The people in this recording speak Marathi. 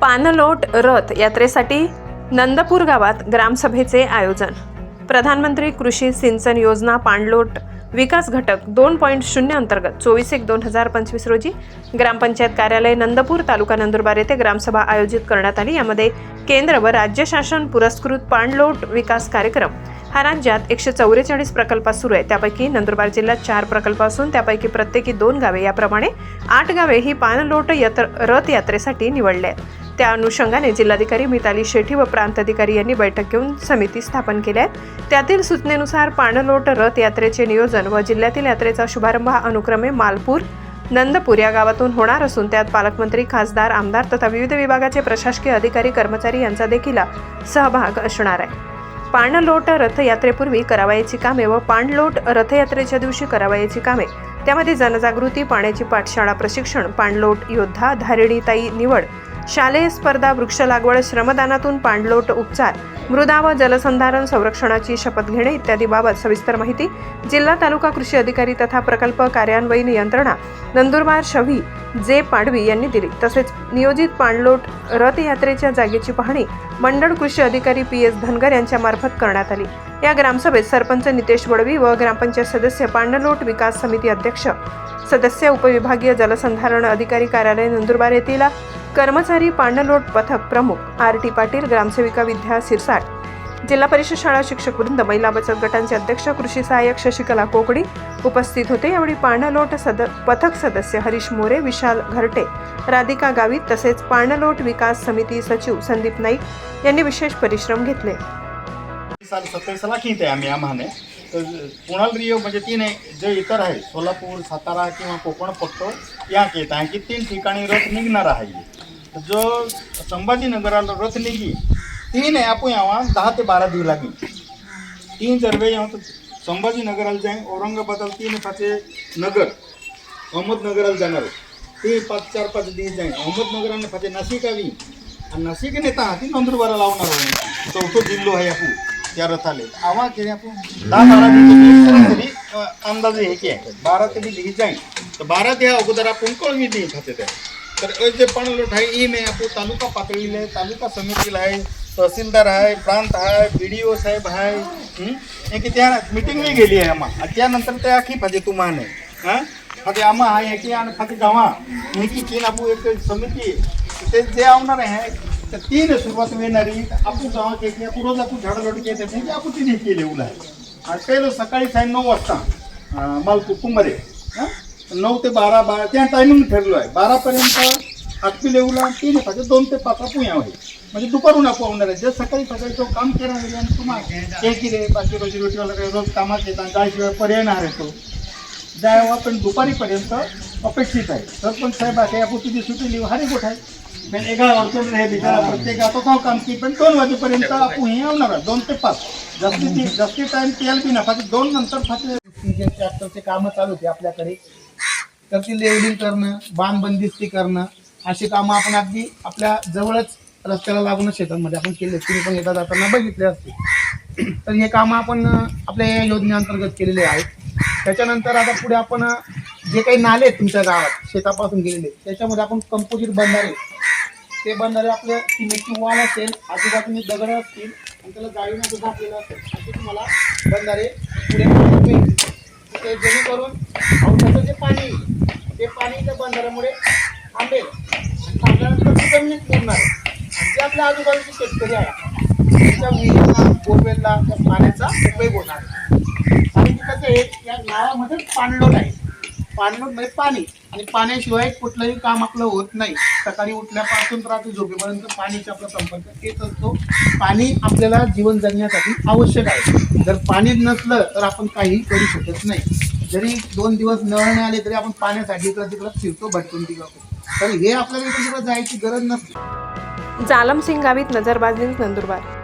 पानलोट रथ यात्रेसाठी नंदपूर गावात ग्रामसभेचे आयोजन. प्रधानमंत्री कृषी सिंचन योजना पाणलोट विकास घटक दोन पॉईंट शून्य अंतर्गत चोवीस एक दोन हजार पंचवीस रोजी ग्रामपंचायत कार्यालय नंदपूर तालुका नंदुरबार येथे ग्रामसभा आयोजित करण्यात आली. यामध्ये केंद्र व राज्य शासन पुरस्कृत पाणलोट विकास कार्यक्रम हा राज्यात एकशे चौवेचाळीस प्रकल्पात सुरू आहे त्यापैकी नंदुरबार जिल्ह्यात चार प्रकल्प असून त्यापैकी प्रत्येकी दोन गावे याप्रमाणे आठ गावे ही पाणलोट यत्र रथ यात्रेसाठी निवडले आहेत. त्या अनुषंगाने जिल्हाधिकारी मिताली शेठी व प्रांत अधिकारी यांनी बैठक घेऊन समिती स्थापन केल्या आहेत. त्यातील सूचनेनुसार पाणलोट रथ यात्रेचे नियोजन व जिल्ह्यातील यात्रेचा शुभारंभ हा अनुक्रमे मालपूर नंदपूर या गावातून होणार असून त्यात पालकमंत्री खासदार आमदार तथा विविध विभागाचे प्रशासकीय अधिकारी कर्मचारी यांचा देखील सहभाग असणार आहे. पाणलोट रथयात्रेपूर्वी करावयाची कामे व पाणलोट रथयात्रेच्या दिवशी करावयाची कामे. त्यामध्ये जनजागृती पाण्याची पाठशाळा प्रशिक्षण पाणलोट योद्धा धारिणीताई निवड शालेय स्पर्धा वृक्ष लागवड श्रमदानातून पाणलोट उपचार मृदा व जलसंधारण संरक्षणाची शपथ घेणे इत्यादी बाबत सविस्तर माहिती जिल्हा तालुका कृषी अधिकारी तथा प्रकल्प कार्यान्वयीन यंत्रणा नंदुरबार शवी जे पाडवी यांनी दिली. तसेच नियोजित पाणलोट रथयात्रेच्या जागेची पाहणी मंडळ कृषी अधिकारी पी एस धनगर यांच्या मार्फत करण्यात आली. या ग्रामसभेत सरपंच नितेश वडवी व ग्रामपंचायत सदस्य पांडलोट विकास समिती अध्यक्ष सदस्य उपविभागीय जलसंधारण अधिकारी कार्यालय नंदुरबार येथील कर्मचारी पांडलोट पथक प्रमुख आर टी पाटील ग्रामसेविका विद्या सिरसाट जिल्हा परिषद शाळा शिक्षक वृंद महिला बचत गटांचे अध्यक्ष कृषी सहाय्यक शशिकला कोकडी उपस्थित होते. यावेळी पाणलोट सद पथक सदस्य हरीश मोरे विशाल घरटे राधिका गावित तसेच पाणलोट विकास समिती सचिव संदीप नाईक यांनी विशेष परिश्रम घेतले. सत्तावीसला आहे आम्ही आम्हाने तर कुणाल रिओ म्हणजे तीन जे इतर आहे सोलापूर सातारा किंवा कोकण पट्टो या येत आहे की तीन ठिकाणी रथ निघणार आहे. जो संभाजीनगराला रथ निघी तीन है आपण यहाँ दहा ते बारा दिवस लागेल. तीन जरवे येऊ तर संभाजीनगराला जाईन औरंगाबादाला तीन पाचे नगर अहमदनगराला जाणार ते पाच चार पाच दिवस जाईन. अहमदनगराने पाचे नाशिक आली. आणि नाशिक नेता ती नंदुरबारा लावणार चौथो जिल्हो आहे आपण त्या रथाले. आवा केले आपण? दहा बारा दिवस तरी अंदाजे हे की आहे. बारा तरी दिवस जाईन. तर बारा ते अगोदर आपण कळवी देईल खाते त्या. तर जे पण लोट आहे ई नाही आपण तालुका पातळीला आहे तालुका समितीला आहे. तहसीलदार आहे प्रांत आहे बी डी ओ साहेब आहे हं? हे की त्या मिटिंग मी गेली आहे आम्हा. आणि त्यानंतर त्या आखी पाहिजे तुम्हाला हां? फाते आम्हा आहे की आणि फाते गावा. हे की तीन आपू एक समिती आहे. ते जे आवणार आहे तर तीन सुरुवात येणारी आपू गावा की आपू रोज आपण झाडाझोडी केली त्याची म्हणजे की आपण तिने केले उला आहे आणि पहिलं सकाळी साडे नऊ वाजता अं, मालपूर कुंभारे. हां? नऊ ते बारा बारा त्या टायमिंग ठरलो आहे. बारापर्यंत हातपी लेवला तीन पाहिजे दोन ते पाच आपण यावे म्हणजे दुपारून आपण आहे. जे सकाळी सकाळी तो काम केला आणि तुम्हाला हे की रे रोजी रोटीवाला काही रोज कामात येतात जायशिवाय पर्याय नाही आहे तो जायवा पण दुपारीपर्यंत अपेक्षित आहे. सरपंच साहेब आहे आपण तुझी सुट्टी लिहू हरी गोठ आहे. पण एका अडचण हे बिचारा प्रत्येक आता तो काम की पण दोन वाजेपर्यंत आपण हे येणार आहे. दोन ते पाच. जास्ती जास्ती टाइम तेल बी ना फाटी दोन नंतर फाटी ट्रॅक्टरचे कामं चालू होते आपल्याकडे. तर ती लेवलिंग करणं बांधबंदिस्ती करणं अशी कामं आपण अगदी आपल्या जवळच रस्त्याला लागूनच शेतांमध्ये आपण केले तुम्ही पण येता जाताना बघितले असते तर हे कामं आपण आपल्या या योजनेअंतर्गत केलेले आहेत. त्याच्यानंतर आता पुढे आपण जे काही नाले आहेत तुमच्या गावात शेतापासून गेलेले त्याच्यामध्ये आपण कंपोजिट बंधारे ते बंधारे आपलं सिमेंटची वॉल असेल आजूबाजूने दगड असतील आणि त्याला जाळीमध्ये झाकलेलं असेल असे तुम्हाला बंधारे पुढे मिळतील. ते जेणेकरून औषधाचं जे पाणी येईल, ते पाणी त्या बंधाऱ्यामुळे थांबेल. थांबल्यानंतर ते जमिनीत मुरणार आहे. आणि जे आपल्या आजूबाजूचे शेतकरी आहे त्यांच्या विहिरीला बोरवेलला त्या पाण्याचा उपयोग होणार आहे. आणि ते कसं या गावामध्ये पाणलोट आहे. पाणलोट म्हणजे पाणी. आणि पाण्याशिवाय कुठलंही काम आपलं होत नाही. सकाळी उठल्यापासून रात्री झोपेपर्यंत पाणीचा आपला संपर्क येत असतो. पाणी आपल्याला जीवन जगण्यासाठी आवश्यक आहे. जर पाणी नसलं तर आपण काहीही करू शकत नाही. जरी दोन दिवस नळ नाही आले तरी आपण पाण्यासाठी इकडं तिकडं फिरतो भटकून तिकडं तर हे आपल्याला इकडे जायची गरज नसते. जालम सिंग गावित नजरबाज न्यूज नंदुरबार.